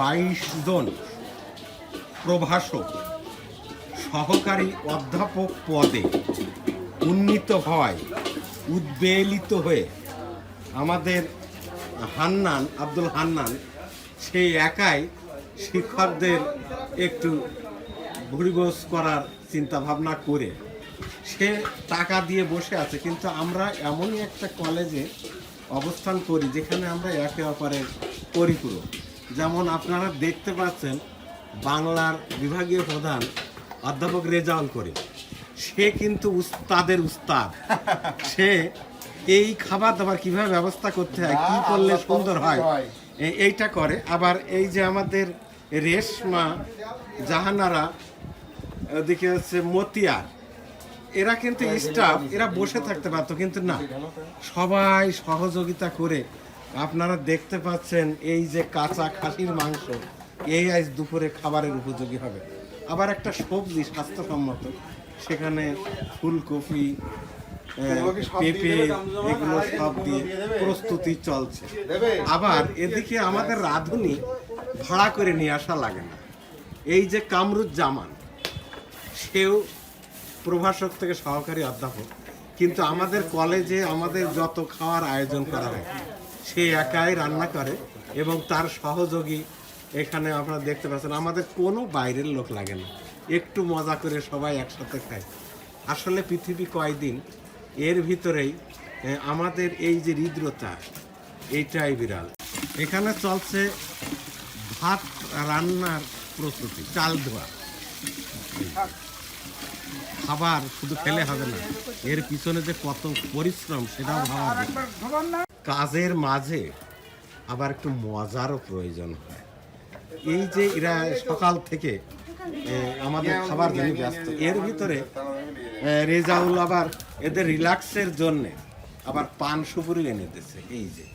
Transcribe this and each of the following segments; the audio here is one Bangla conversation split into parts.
বাইশ জন প্রভাষক সহকারী অধ্যাপক পদে উন্নীত হয় উদ্বেলিত হয়ে আমাদের হান্নান, আব্দুল হান্নান সেই একাই শিক্ষকদের একটু ভুরিবোস করার চিন্তা ভাবনা করে সে টাকা দিয়ে বসে আছে। কিন্তু আমরা এমনই একটা কলেজে অবস্থান করি যেখানে আমরা একে অপরের পরিপূরক। যেমন আপনারা দেখতে পাচ্ছেন বাংলার বিভাগীয় প্রধান অধ্যাপক রেজাউল করে সে কিন্তু উস্তাদের উস্তাদ। সে এই খাবার দাবার কীভাবে ব্যবস্থা করতে হয় কি করলে সুন্দর হয় এইটা করে। আবার এই যে আমাদের রেশমা জাহানারা ওদিকে হচ্ছে মতিয়ার এরা কিন্তু স্টাফ এরা বসে থাকতে পারতো কিন্তু না। সবাই সহযোগিতা করে আপনারা দেখতে পাচ্ছেন এই যে কাঁচা খাসির মাংস এই আজ দুপুরে খাবারের উপযোগী হবে। আবার একটা সবজি স্বাস্থ্যসম্মত সেখানে ফুলকপি পেঁপে এগুলো সব দিয়ে প্রস্তুতি চলছে। আবার এদিকে আমাদের রাঁধুনি ভাড়া করে নিয়ে আসা লাগে না। এই যে কামরুজ্জামান সেও প্রভাষক থেকে সহকারী অধ্যাপক কিন্তু আমাদের কলেজে আমাদের যত খাওয়ার আয়োজন করা হয় সে একাই রান্না করে এবং তার সহযোগী এখানে আপনারা দেখতে পাচ্ছেন, আমাদের কোনো বাইরের লোক লাগে না। একটু মজা করে সবাই একসাথে খায়। আসলে পৃথিবী কয়দিন? এর ভিতরেই আমাদের এই যে হৃদ্রতা এইটাই বিরাল এখানে চলছে ভাত রান্নার প্রস্তুতি, চাল ধোয়া। খাবার শুধু খেলে হবে না, এর পিছনে যে কত পরিশ্রম, সেটাও ভাবা। কাজের মাঝে আবার একটু মজারও প্রয়োজন হয়। এই যে এরা সকাল থেকে আমাদের খাবার জন্য ব্যস্ত, এর ভিতরে রেজাউল আবার এদের রিল্যাক্সের জন্য আবার পান সুপুরি এনে দিচ্ছে এই যে,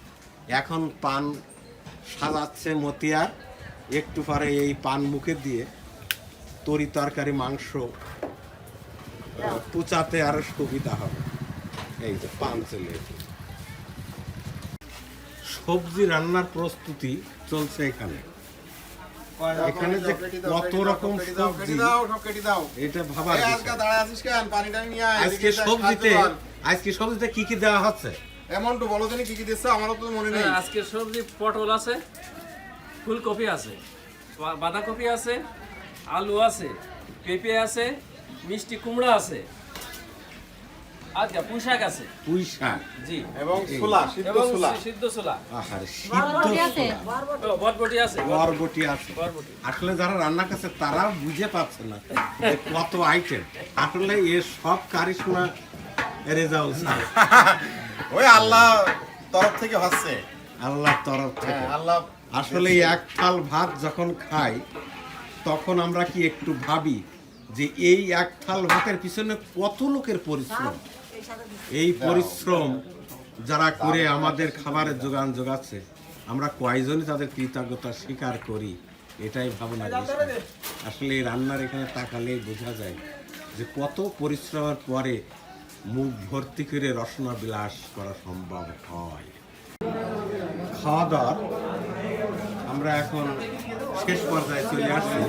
এখন পান সাজাচ্ছে মতিয়ার, একটু পরে এই পান মুখে দিয়ে তরি তরকারি, মাংস পুচাতে আরও সুবিধা হবে। এই যে, পান চলে। সবজি রান্নার প্রস্তুতি চলছে এখানে। এখানে যে কত রকম সবজি এটা ভাবার আজকে সবজিতে আজকে সবজিতে কি কি দেওয়া হচ্ছে? এমন তো বলো জানি কি কি দিচ্ছে? আমারও তো মনে নেই। হ্যাঁ, আজকের সবজি পটল আছে ফুলকপি আছে বাঁধাকপি আছে আলু আছে পেঁপে আছে মিষ্টি কুমড়া আছে। আচ্ছা পুঁই আছে। পুঁই জি। এবং ছোলা সিদ্ধ ছোলা। সিদ্ধ ছোলা। আহারে সিদ্ধ ছোলা, ও, আছে বরবটি। আছে। আসলে যারা রান্না করছে তারাও বুঝে পাচ্ছে না কত আইটেম আসলে এর সব কারিশমা রেজাউল স্যার ওই আল্লাহ তরফ থেকে হচ্ছে। আল্লাহর তরফ থেকে। হ্যাঁ, আল্লাহ আসলে এক থাল ভাত যখন খাই তখন আমরা কি একটু ভাবি যে এই এক থাল ভাতের পিছনে কত লোকের পরিশ্রম? এই পরিশ্রম যারা করে আমাদের খাবারের যোগান যোগাচ্ছে, আমরা কয়জনই তাদের কৃতজ্ঞতা স্বীকার করি? এটাই ভাবনা আসলে রান্নার এখানে তাকালেই বোঝা যায় যে কত পরিশ্রমের পরে মুখ ভর্তি করে রসনা বিলাস করা সম্ভব হয়। খাওয়া দাওয়ার, আমরা এখন শেষ পর্যায়ে চলে আসছি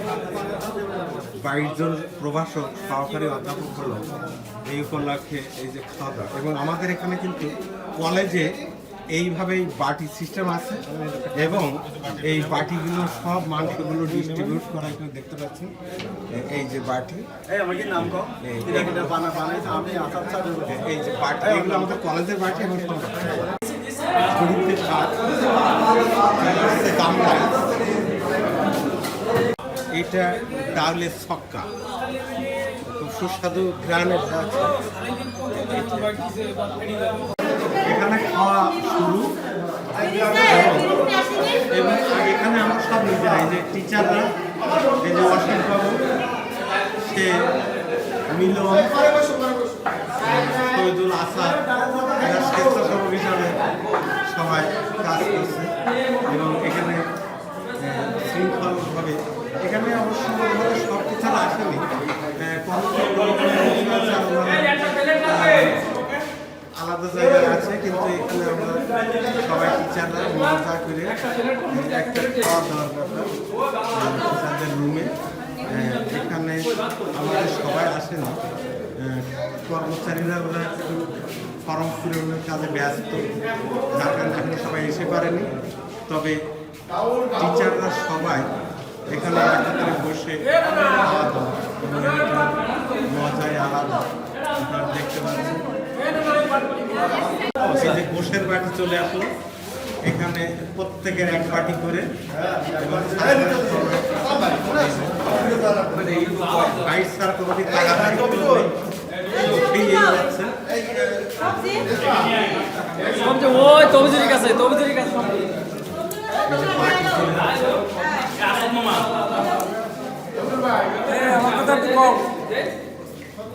বাইশ জন প্রভাষক সহকারী অধ্যাপক হলো এই উপলক্ষে এই যে খাওয়া দাওয়া এবং আমাদের এখানে কিন্তু কলেজে এইভাবেই বাটি সিস্টেম আছে এবং এই বাটিগুলো সব মাংসগুলো ডিস্ট্রিবিউট করা এখানে দেখতে পাচ্ছেন এই যে বাটি। এই- যে বাটি এগুলো আমাদের কলেজের বাটি এবং সব। এটা ডাউলের ছক্কা। খুব সুস্বাদু গ্রানের এখানে খাওয়া শুরু। এবং এখানে আমরা সব নিজেরা এই যে টিচাররা, এই যে অসীম বাবু সে মিলন শহীদুল আসাদ, এরা স্বেচ্ছাসেবক হিসাবে সবাই কাজ করছে। এবং এখানে শৃঙ্খলভাবে এখানে অবশ্য সব টিচার আসেনি। আলাদা জায়গায় আছে, কিন্তু এখানে আমরা সবাই টিচাররা মজা করে একটা খাওয়া টিচারদের রুমে এখানে আমাদের সবাই আসে না কর্মচারীরা ওরা একটু ফর্ম পূরণের কাজে ব্যস্ত। যার কারণে এখনও সবাই এসে পারেনি। তবে টিচাররা সবাই এখানে একত্রে বসে মজাই আলাদা। আপনারা দেখতে পাচ্ছেন। এই যে বাটি চলে আসলো। এখানে প্রত্যেকের এক বাটি করে বাইশ সার ওই তবিজুরির কাছে তবিজুরির কাছে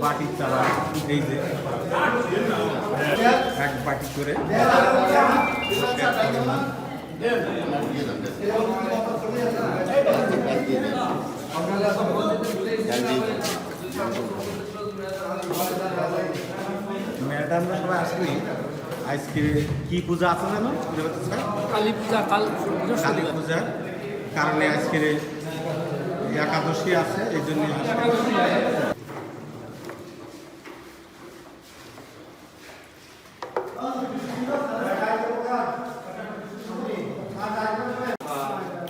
বাটি তারা এই যে এক বাটি করে ম্যাডামরা সবাই আসেনি আজকে কি পূজা আছে পুজো কালী পূজা কাল কালী পূজার কারণে আজকের একাদশী আছে এই জন্য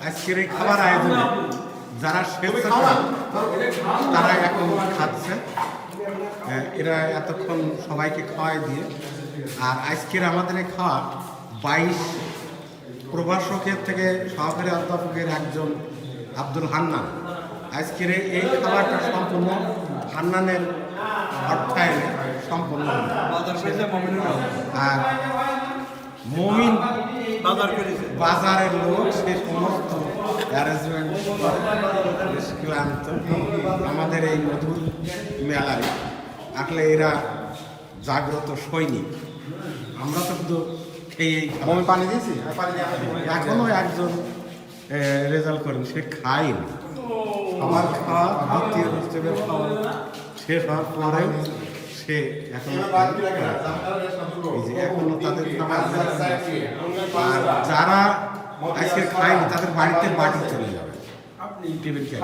আজকের এই খাবার আয়োজনে যারা তারা এখন খাচ্ছে। আহ, এরা এতক্ষণ সবাইকে খাওয়াই দিয়ে আর আজকের আমাদের এই খাওয়া বাইশ প্রভাষকের থেকে সহকারী অধ্যাপকের একজন আব্দুল হান্নান। আজকের এই- এই খাবারটা সম্পূর্ণ হান্নানের অর্থায়নে সম্পূর্ণ আর মমিন বাজারের লোক সে সমস্ত অ্যারেঞ্জমেন্ট ক্লান্ত। আমাদের এই মধুর মেলায়। আসলে এরা জাগ্রত সৈনিক। আমরা তো শুধু খাব। আমি পানি দিয়েছি এখনও একজন রেজাল্ট করেন সে খায়নি আমার খাওয়া দ্বিতীয় হোস্টেলের খাওয়া শেষ হওয়ার পরে সে এখন এখনও তাদের যারা আজকে খায়নি তাদের বাড়িতে বাটি চলে যাবে খেয়ে